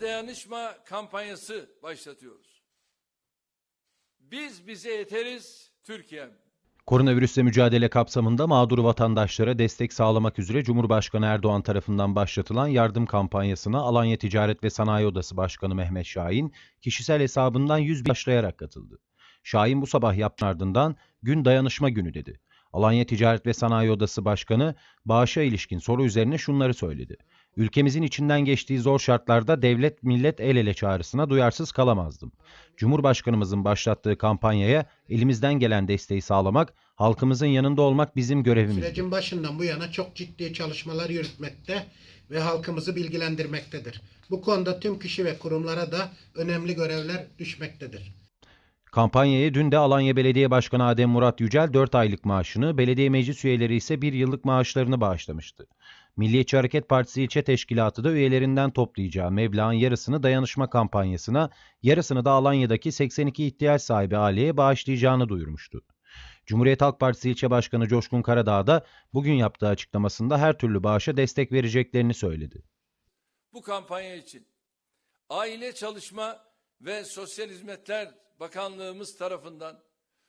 dayanışma kampanyası başlatıyoruz. Biz bize yeteriz Türkiye. Koronavirüsle mücadele kapsamında mağdur vatandaşlara destek sağlamak üzere Cumhurbaşkanı Erdoğan tarafından başlatılan yardım kampanyasına Alanya Ticaret ve Sanayi Odası Başkanı Mehmet Şahin kişisel hesabından 100 bin başlayarak katıldı. Şahin bu sabah yaptığının ardından gün dayanışma günü dedi. Alanya Ticaret ve Sanayi Odası Başkanı bağışa ilişkin soru üzerine şunları söyledi. Ülkemizin içinden geçtiği zor şartlarda devlet millet el ele çağrısına duyarsız kalamazdım. Cumhurbaşkanımızın başlattığı kampanyaya elimizden gelen desteği sağlamak, halkımızın yanında olmak bizim görevimizdir. Sürecin başından bu yana çok ciddi çalışmalar yürütmekte ve halkımızı bilgilendirmektedir. Bu konuda tüm kişi ve kurumlara da önemli görevler düşmektedir. Kampanyaya dün de Alanya Belediye Başkanı Adem Murat Yücel 4 aylık maaşını, belediye meclis üyeleri ise 1 yıllık maaşlarını bağışlamıştı. Milliyetçi Hareket Partisi ilçe teşkilatı da üyelerinden toplayacağı meblağın yarısını dayanışma kampanyasına, yarısını da Alanya'daki 82 ihtiyaç sahibi aileye bağışlayacağını duyurmuştu. Cumhuriyet Halk Partisi ilçe başkanı Coşkun Karadağ da bugün yaptığı açıklamasında her türlü bağışa destek vereceklerini söyledi. Bu kampanya için Aile Çalışma ve Sosyal Hizmetler Bakanlığımız tarafından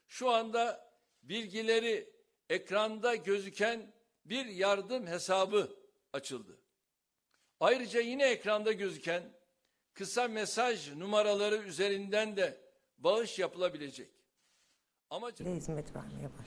şu anda bilgileri ekranda gözüken bir yardım hesabı açıldı. Ayrıca yine ekranda gözüken kısa mesaj numaraları üzerinden de bağış yapılabilecek. Amacım hizmet vermeye başladı.